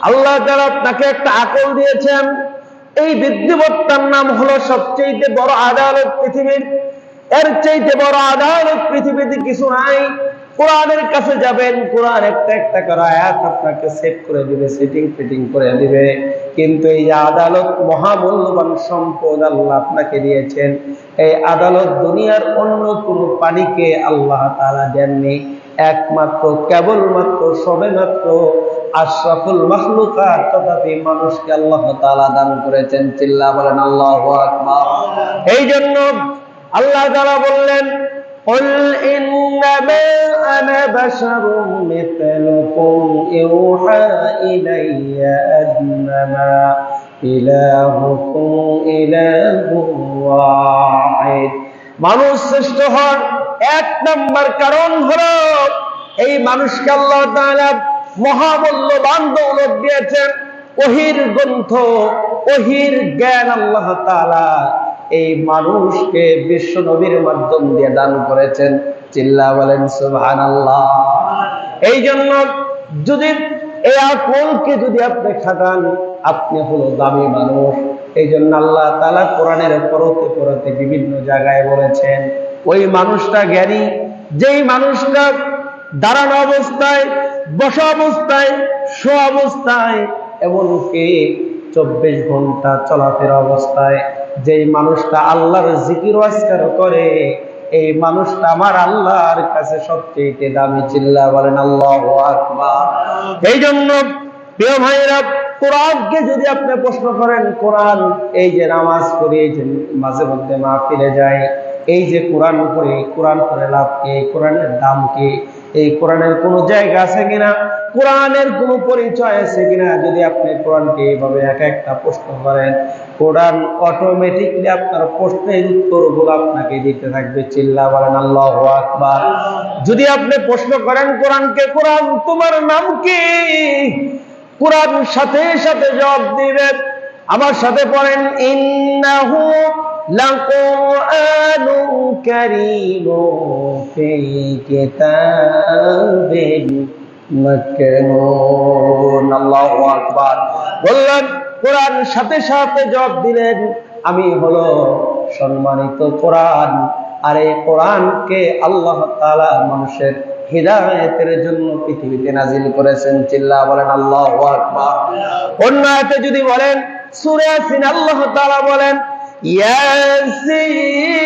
আল্লাহ তাআলা আপনাকে একটা আকল দিয়েছেন, এই বুদ্ধিমত্তার নাম হলো সবচেয়ে বড় আদালত পৃথিবীর। এর চাইতে বড় আদালত পৃথিবীতে কিছু নাই। কোরআনের কাছে যাবেন, কোরআন একটা একটা করে আয়াত আপনাকে সেট করে দিবে সেটিং ফিটিং করে দিবে। কিন্তু এই আদালত মহামূল্যবান সম্পদ আল্লাহ আপনাকে দিয়েছেন। এই আদালত দুনিয়ার অন্য কোনো পানিকে আল্লাহ তারা দেননি। একমাত্র কেবলমাত্র সবেমাত্র আশরাফুল মাখলুকাত তথাপি মানুষকে আল্লাহ তাআলা দান করেছেন চিল্লা বলেন আল্লাহু আকবার এই জন্য আল্লাহ তাআলা বললেন قل إنما أنا بشر مثلكم يوحى إلي أنما إلهكم إله واحد মানুষ শ্রেষ্ঠ হওয়ার এক নম্বর কারণ হলো, এই মানুষকে আল্লাহ মহামূল্যবান দৌলত দিয়েছেন। ওহির গ্রন্থ ওহির জ্ঞান আল্লাহ এই মানুষকে বিশ্ব নবীর মাধ্যম দিয়ে দান করেছেন। চিল্লা বলেন, সুবহানাল্লাহ। এই জন্য যদি এই আকলকে যদি আপনি খাটান, আপনি হলো দামি মানুষ। এই জন্য আল্লাহ তালা কোরআনের পরতে পরতে বিভিন্ন জায়গায় বলেছেন ওই মানুষটা জ্ঞানী, যেই মানুষটা দাঁড়ানো অবস্থায়, বসা অবস্থায় শো অবস্থায়, এমনকি চব্বিশ ঘণ্টা চলাফেরা অবস্থায়, যেই মানুষটা আল্লাহর জিকির ওয়াজকার করে, এই মানুষটা আমার আল্লাহর কাছে সবচেয়ে দামি চিল্লা বলেন আল্লাহ এই জন্য প্রিয় ভাইরা কোরআনকে যদি আপনি প্রশ্ন করেন, কোরআন এই যে নামাজ করি যে মাঝে মধ্যে মা ফিরে যায় এই যে কোরআন পড়ে কোরআন করে লাভ কে কোরআনের দাম কে, এই কোরআনের কোনো জায়গা আছে কিনা, কোরআনের কোন পরিচয় আছে কিনা, যদি আপনি কোরআনকে এইভাবে এক একটা প্রশ্ন করেন, কোরআন অটোমেটিকলি আপনার প্রশ্নের উত্তরগুলো আপনাকে দিতে থাকবে, চিল্লা বলেন, আল্লাহ আকবার। যদি আপনি প্রশ্ন করেন, কোরআনকে, কোরআন, তোমার নাম কি? কোরআন সাথে সাথে জবাব দিবেন। আমার সাথে পড়েন ইন্না ইন্নাহু লাকুরআন। كريم في كتاب مكنون الله أكبر বললেন কোরআন সাথে সাথে জবাব দিলেন আমি হলো সম্মানিত কোরআন আর এই কোরআনকে আল্লাহ তাআলা মানুষের হিদায়তের জন্য পৃথিবীতে নাজিল করেছেন চিল্লা বলেন আল্লাহ আকবার অন্য আয়াতে যদি বলেন সূরা ইয়াসিন আল্লাহ তাআলা বলেন ياسين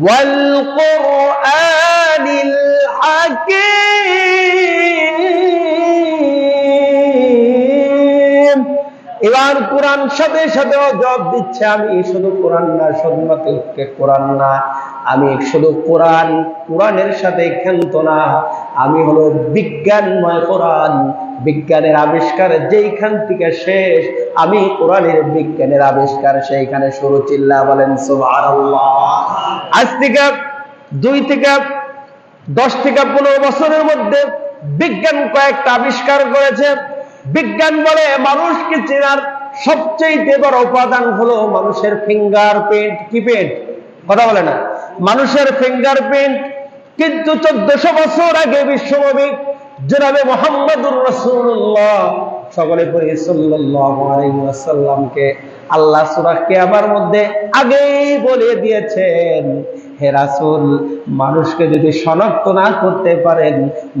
والقرآن الحكيم এবার কোরআন সাথে সাথেও জবাব দিচ্ছে আমি শুধু কোরআন না শুধুমাত্র কোরআন না আমি শুধু কোরআন কোরআনের সাথে ক্ষান্ত না আমি হলো বিজ্ঞানময় কোরআন বিজ্ঞানের আবিষ্কার যেইখান থেকে শেষ আমি কোরআনের বিজ্ঞানের আবিষ্কার সেইখানে শুরু চিল্লা বলেন সুবহানাল্লাহ আজ থেকে দুই থেকে দশ থেকে পনেরো বছরের মধ্যে বিজ্ঞান কয়েকটা আবিষ্কার করেছে। বিজ্ঞান বলে মানুষকে চেনার সবচেয়ে বড় উপাদান হলো মানুষের ফিঙ্গার প্রিন্ট কি প্রিন্ট কথা বলে না। মানুষের ফিঙ্গার প্রিন্ট কিন্তু চোদ্দশো বছর আগে বিশ্বনবী জনাবে মোহাম্মদুর রসুল্লাহ সকলে পড়ি ওয়াসাল্লামকে আল্লাহ সূরা কিয়ামার মধ্যে আগেই বলে দিয়েছেন, হে রাসূল, মানুষকে যদি শনাক্ত না করতে পারেন,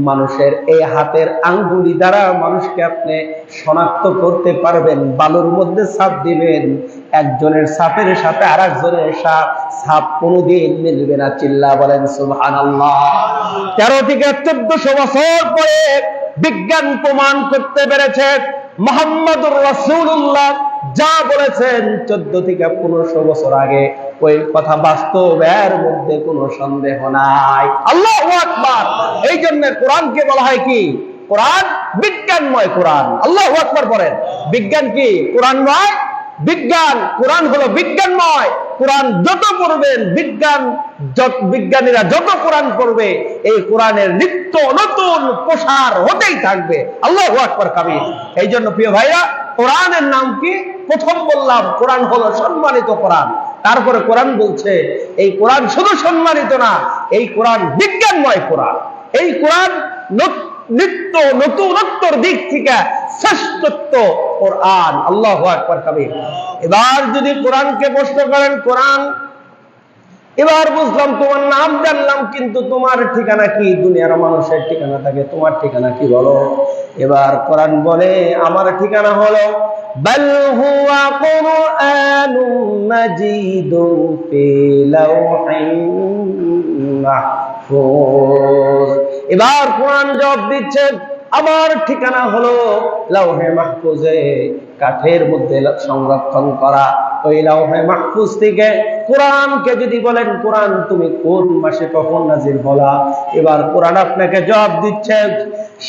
মানুষের এই হাতের আঙ্গুলি দ্বারা মানুষকে আপনি শনাক্ত করতে পারবেন। বালুর মধ্যে ছাপ দিবেন, একজনের ছাপের সাথে আর একজনের সাপ ছাপ কোনোদিন মিলবে না। চিল্লা বলেন, সুবহানাল্লাহ। তেরো থেকে চোদ্দশো বছর পরে বিজ্ঞান প্রমাণ করতে পেরেছে মোহাম্মদুর রসুল্লাহ যা বলেছেন চোদ্দ থেকে পনেরোশো বছর আগে। ওই কথা বাস্তবের মধ্যে কোনো সন্দেহ নাই। আল্লাহ এই জন্য কোরআনকে বলা হয় কি? কোরআন বিজ্ঞানময় কোরআন। আল্লাহ আকবার বলেন। বিজ্ঞান কি? কোরআন নয় বিজ্ঞান, কোরআন হলো বিজ্ঞানময়। কোরআন যত পড়বেন বিজ্ঞান বিজ্ঞানীরা যত কোরআন পড়বে, এই কোরআনের নিত্য নতুন প্রসার হতেই থাকবে। আল্লাহ আকবর কাবির। এই জন্য প্রিয় ভাইরা, কোরআনের নাম কি? প্রথম বললাম, কোরআন হলো সম্মানিত কোরআন। তারপরে কোরআন বলছে, এই কোরআন শুধু সম্মানিত না, এই কোরআন বিজ্ঞানময় কোরআন। এই কোরআন নিত্য নতুনত্বর দিক থেকে শ্রেষ্ঠত্ব কোরআন আল্লাহ আকবার কবির এবার যদি কোরআনকে প্রশ্ন করেন কোরআন এবার বুঝলাম তোমার নাম জানলাম কিন্তু তোমার ঠিকানা কি দুনিয়ার মানুষের ঠিকানা থাকে তোমার ঠিকানা কি বলো এবার কোরআন বলে আমার ঠিকানা হলো بل هو قرآن مجيد في لوح মাহফুজ এবার কোরআন জবাব দিচ্ছে আমার ঠিকানা হলো লাউহে মাহফুজে, কাঠের মধ্যে সংরক্ষণ করা। ওই লাউহে মাহফুজ থেকে কোরআনকে যদি বলেন, কোরআন তুমি কোন মাসে কখন নাজিল হলা? এবার কোরআন আপনাকে জবাব দিচ্ছে,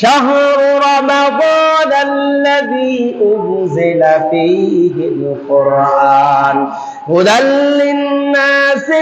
শাহরু রমাদান আল্লাযী উনজিলা ফীহিল কুরআন, হুদাল লিন-নাসি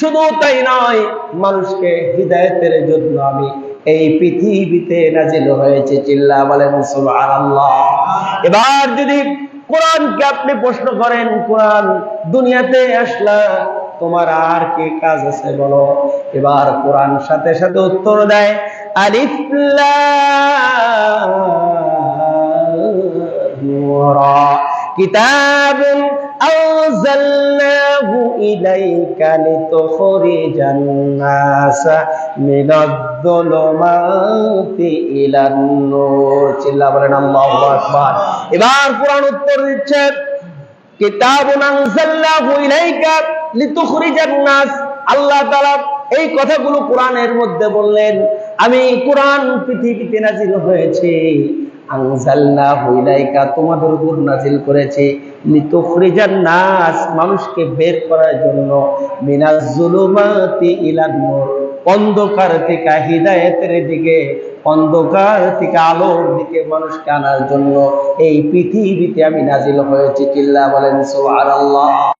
শুধু তাই নয়, মানুষকে হৃদায়তের জন্য আমি এই পৃথিবীতে নাজিল হয়েছে, চিল্লা বলেন আল্লাহ এবার যদি কোরআনকে আপনি প্রশ্ন করেন, কোরআন দুনিয়াতে আসলা, তোমার আর কি কাজ আছে বলো? এবার কোরআন সাথে সাথে উত্তর দেয় আলিফলা কিতাবুন أنزلناه إليك لتخرج الناس من الظلمات إلى النور চিল্লা বলেন আল্লাহু আকবার এবার কোরআন উত্তর দিচ্ছে কিতাবুন আনজালনাহু ইলাইকা লিতুখরিজান নাস আল্লাহ তাআলা এই কথাগুলো কোরআনের মধ্যে বললেন আমি কোরআন পৃথিবীতে নাজিল হয়েছে আনজালনাহু ইলাইকা, তোমাদের উপর নাজিল করেছি। নাস, মানুষকে বের করার জন্য। অন্ধকার থেকে হিদায়াতের দিকে, অন্ধকার থেকে আলোর দিকে মানুষকে আনার জন্য। এই পৃথিবীতে আমি নাজিল হয়েছি চিল্লা বলেন সুবহানাল্লাহ।